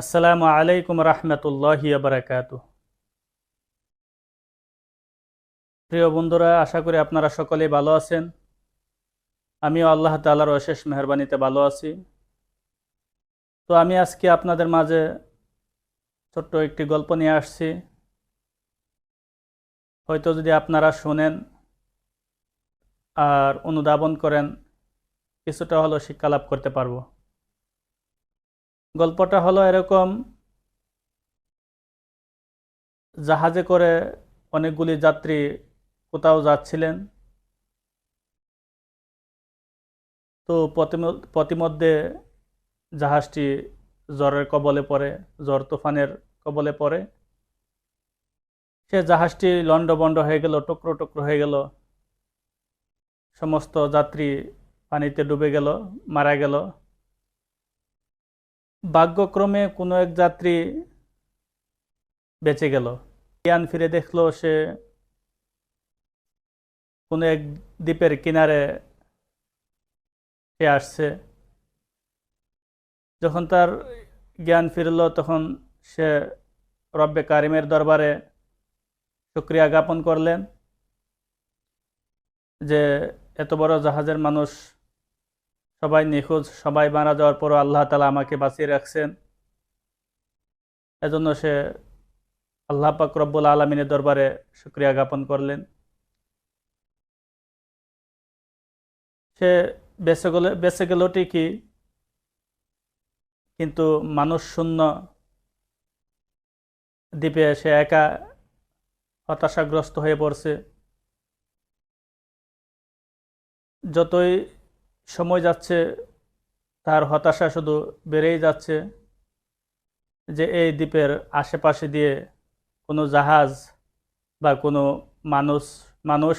আসসালামু আলাইকুম রহমতুল্লাহ বারাকাতু প্রিয় বন্ধুরা, আশা করি আপনারা সকলেই ভালো আছেন। আমিও আল্লাহ তালার অশেষ মেহরবানিতে ভালো আছি। তো আমি আজকে আপনাদের মাঝে ছোট্ট একটি গল্প নিয়ে আসছি। হয়তো যদি আপনারা শোনেন আর অনুধাবন করেন, কিছুটা হলো শিক্ষা লাভ করতে পারব। গল্পটা হলো এরকম, জাহাজে করে অনেকগুলি যাত্রী কোথাও যাচ্ছিলেন। তো পথিমধ্যে জাহাজটি জ্বরের কবলে পড়ে, জ্বর তুফানের কবলে পড়ে। সে জাহাজটি লণ্ডভণ্ড হয়ে গেল, টুকরো টুকরো হয়ে গেল। সমস্ত যাত্রী পানিতে ডুবে গেল, মারা গেল। ভাগ্যক্রমে কোনো এক যাত্রী বেঁচে গেল। জ্ঞান ফিরে দেখল সে কোনো এক দ্বীপের কিনারে সে আসছে। যখন তার জ্ঞান ফিরল তখন সে রব্বে কারিমের দরবারে শুক্রিয়া জ্ঞাপন করলেন যে, এত বড় জাহাজের মানুষ সবাই নিখোঁজ, সবাই মারা যাওয়ার পরও আল্লাহ তালা আমাকে বাঁচিয়ে রাখছেন। এজন্য সে আল্লাহ পাক রব্বুল আলমিনের দরবারে শুক্রিয়া জ্ঞাপন করলেন। সে বেঁচে গেলে, বেঁচে গেল ঠিকই, কিন্তু মানুষ শূন্য দ্বীপে সে একা হতাশাগ্রস্ত হয়ে পড়ছে। যতই সময় যাচ্ছে, তার হতাশা শুধু বেড়েই যাচ্ছে যে এই দ্বীপের আশেপাশে দিয়ে কোনো জাহাজ বা কোনো মানুষ মানুষ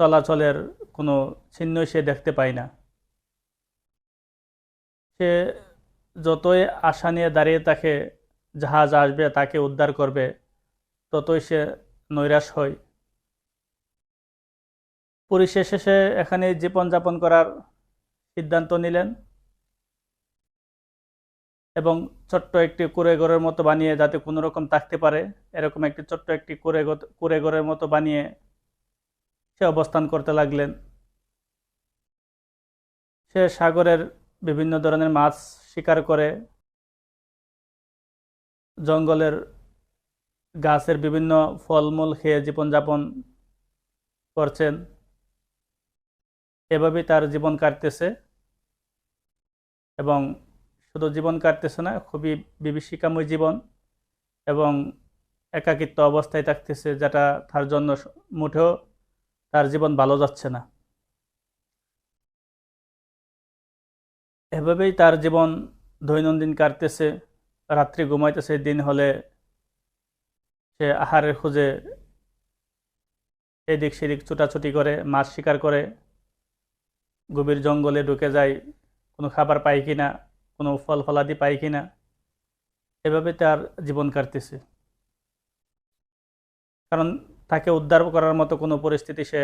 চলাচলের কোনো চিহ্নই সে দেখতে পায় না। সে যতই আশা নিয়ে দাঁড়িয়ে থাকে জাহাজ আসবে, তাকে উদ্ধার করবে, ততই সে নৈরাশ হয়। পরিশেষে এখানে জীবনযাপন করার সিদ্ধান্ত নিলেন এবং ছোট্ট একটি কুড়ে ঘরের মতো বানিয়ে যাতে কোনো রকম থাকতে পারে, এরকম একটি ছোট্ট একটি কুড়ে কুড়ে ঘরের মতো বানিয়ে সে অবস্থান করতে লাগলেন। সে সাগরের বিভিন্ন ধরনের মাছ শিকার করে, জঙ্গলের গাছের বিভিন্ন ফলমূল খেয়ে জীবনযাপন করছেন। এভাবেই তার জীবন কাটতেছে এবং শুধু জীবন কাটতেছে না, খুবই বিভীষিকাময় জীবন এবং একাকিত্ব অবস্থায় থাকতেছে যেটা তার জন্য মুঠেও তার জীবন ভালো যাচ্ছে না। এভাবেই তার জীবন দৈনন্দিন কাটতেছে, রাত্রি ঘুমাইতেছে, দিন হলে সে আহারের খুঁজে এদিক সেদিক ছুটাছুটি করে, মাছ শিকার করে গভীর জঙ্গলে ঢুকে যায়, কোনো খাবার পায় কি না কোনো ফল ফলাদি পায় কি না এভাবে তার জীবন কাটতেছে। কারণ তাকে উদ্ধার করার মতো কোনো পরিস্থিতি সে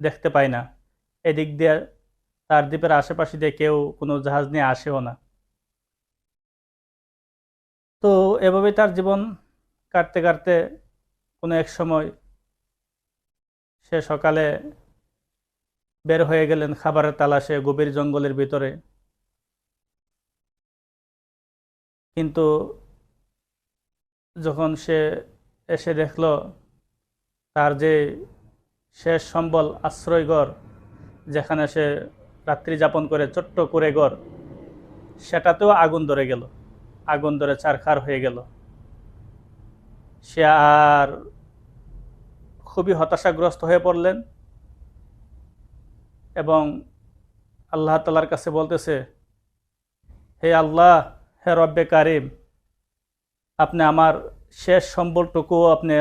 দেখতে পায় না। এদিক দিয়ে তার দ্বীপের আশেপাশে দিয়ে কেউ কোনো জাহাজ নিয়ে আসেও না। তো এভাবে তার জীবন কাটতে কাটতে কোনো এক সময় সে সকালে বের হয়ে গেলেন খাবারের তালাশে গভীর জঙ্গলের ভিতরে। কিন্তু যখন সে এসে দেখল, তার যে শেষ সম্বল আশ্রয়ঘর, যেখানে সে রাত্রি যাপন করে ছোট্ট করে ঘর সেটাতেও আগুন ধরে গেল, আগুন ধরে চারখার হয়ে গেল। সে আর খুবই হতাশাগ্রস্ত হয়ে পড়লেন। আল্লাহ তালার কাছে বলতেছে, হে আল্লাহ, হে রব্বে কারিম, আপনি আমার শেষ সম্বলটুকুও আপনি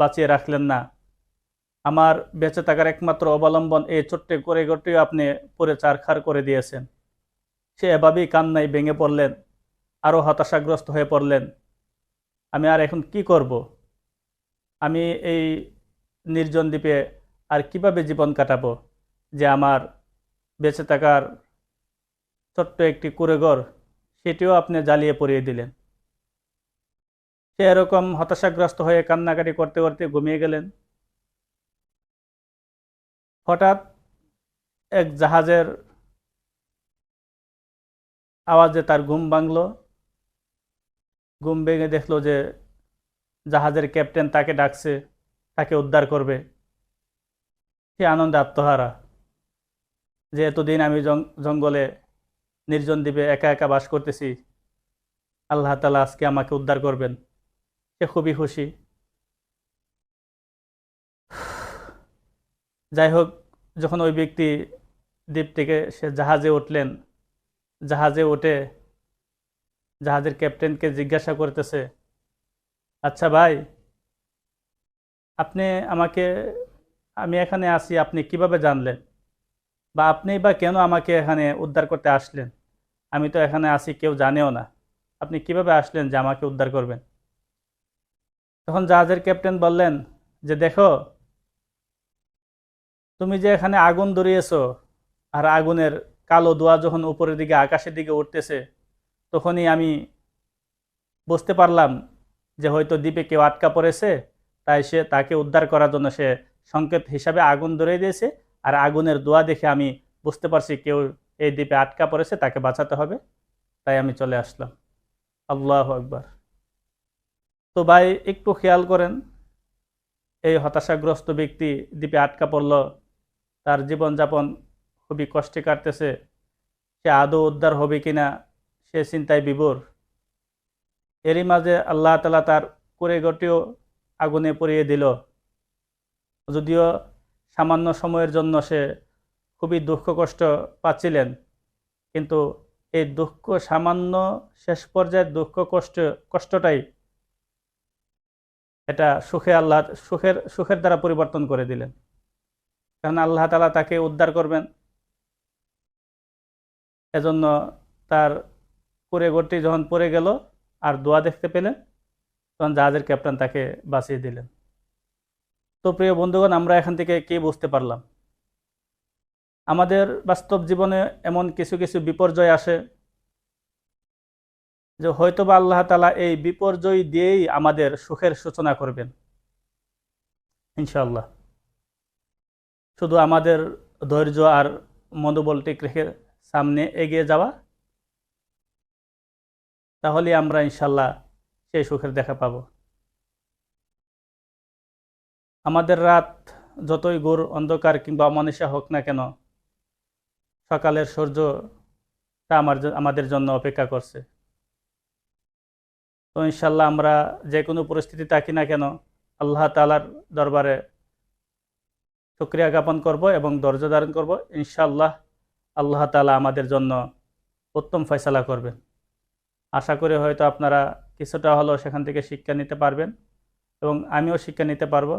বাঁচিয়ে রাখলেন না। আমার বেঁচে থাকার একমাত্র অবলম্বন এই ছোট্ট করে গটিও আপনি পুরে চারখার করে দিয়েছেন। সে এভাবেই কান্নায় ভেঙে পড়লেন, আরও হতাশাগ্রস্ত হয়ে পড়লেন। আমি আর এখন কি করব? আমি এই নির্জন দ্বীপে আর কীভাবে জীবন কাটাবো? যে আমার বেঁচে থাকার ছোট্ট একটি কুড়েঘর সেটিও আপনি জ্বালিয়ে পড়িয়ে দিলেন। সে এরকম হতাশাগ্রস্ত হয়ে কান্নাকাটি করতে করতে ঘুমিয়ে গেলেন। হঠাৎ এক জাহাজের আওয়াজে তার ঘুম ভাঙল। ঘুম ভেঙে দেখল যে জাহাজের ক্যাপ্টেন তাকে ডাকছে, তাকে উদ্ধার করবে। সে আনন্দে আত্মহারা। যে এতদিন আমি জঙ্গলে নির্জন দ্বীপে একা একা বাস করতেছি, আল্লাহ তালা আজকে আমাকে উদ্ধার করবেন। সে খুবই খুশি। যাই হোক, যখন ওই ব্যক্তি দ্বীপ থেকে সে জাহাজে উঠলেন, জাহাজে উঠে জাহাজের ক্যাপ্টেনকে জিজ্ঞাসা করতেছে আচ্ছা ভাই, আপনি আমাকে, আমি এখানে আসি আপনি কীভাবে জানলেন? বা আপনি বা কেন আমাকে এখানে উদ্ধার করতে আসলেন? আমি তো এখানে আসি কেউ জানেও না। আপনি কীভাবে আসলেন যে আমাকে উদ্ধার করবেন? তখন জাহাজের ক্যাপ্টেন বললেন যে, দেখো, তুমি যে এখানে আগুন ধরিয়েছো আর আগুনের কালো দোয়া যখন উপরের দিকে, আকাশের দিকে উঠতেছে, তখনই আমি বুঝতে পারলাম যে হয়তো দ্বীপে কেউ আটকা পড়েছে, তাই সে তাকে উদ্ধার করার জন্য সে সংকেত হিসাবে আগুন ধরিয়ে দিয়েছে আর আগুনের দোয়া দেখে আমি বুঝতে পারছি কেউ এই দ্বীপে আটকা পড়েছে, তাকে বাঁচাতে হবে। তাই আমি চলে আসলাম। আল্লাহ আকবার। তো ভাই, একটু খেয়াল করেন, এই হতাশাগ্রস্ত ব্যক্তি দ্বীপে আটকা পড়ল, তার জীবনযাপন খুবই কষ্টে কাটতেছে, সে আদৌ উদ্ধার হবে কিনা, সে চিন্তায় বিভোর। এরই মাঝে আল্লাহ তালা তার করে গটিও আগুনে পড়িয়ে দিল। যদিও সামান্য সময়ের জন্য সে খুবই দুঃখ কষ্ট পাচ্ছিলেন। কিন্তু এই দুঃখ, সামান্য শেষ পর্যায়ের দুঃখ কষ্ট, কষ্টটাই এটা সুখে আল্লাহ, সুখের সুখের দ্বারা পরিবর্তন করে দিলেন। কারণ আল্লাহ তালা তাকে উদ্ধার করবেন। এজন্য তার করে গড়টি যখন পড়ে গেল আর দোয়া দেখতে পেলেন, তখন জাহাজের ক্যাপ্টেন তাকে বাঁচিয়ে দিলেন। তো প্রিয় বন্ধুগণ, আমরা এখান থেকে কি বুঝতে পারলাম? আমাদের বাস্তব জীবনে এমন কিছু কিছু বিপর্যয় আসে যে হয়তো বা আল্লাহ তালা এই বিপর্যয় দিয়েই আমাদের সুখের সূচনা করবেন ইনশাল্লাহ শুধু আমাদের ধৈর্য আর মনোবল ঠিক রেখে সামনে এগিয়ে যাওয়া তাহলে আমরা ইনশাল্লাহ সেই সুখের দেখা পাব। আমাদের রাত যতই গোর অন্ধকার কিংবা অমানিসা হোক না কেন, সকালের সূর্যটা আমার আমাদের জন্য অপেক্ষা করছে। তো ইনশাল্লাহ আমরা যে কোনো পরিস্থিতি থাকি না কেন, আল্লাহ তালার দরবারে শুক্রিয়া জ্ঞাপন করব এবং ধৈর্য ধারণ করব। ইনশাল্লাহ আল্লাহ তালা আমাদের জন্য উত্তম ফয়সালা করবেন। আশা করি হয়তো আপনারা কিছুটা হলেও সেখান থেকে শিক্ষা নিতে পারবেন এবং আমিও শিক্ষা নিতে পারব।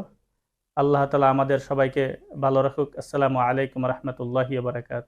আল্লাহ তালা আমাদের সবাইকে ভালো রাখুক। আসসালামু আলাইকুম রহমতুল্লাহি বারকাত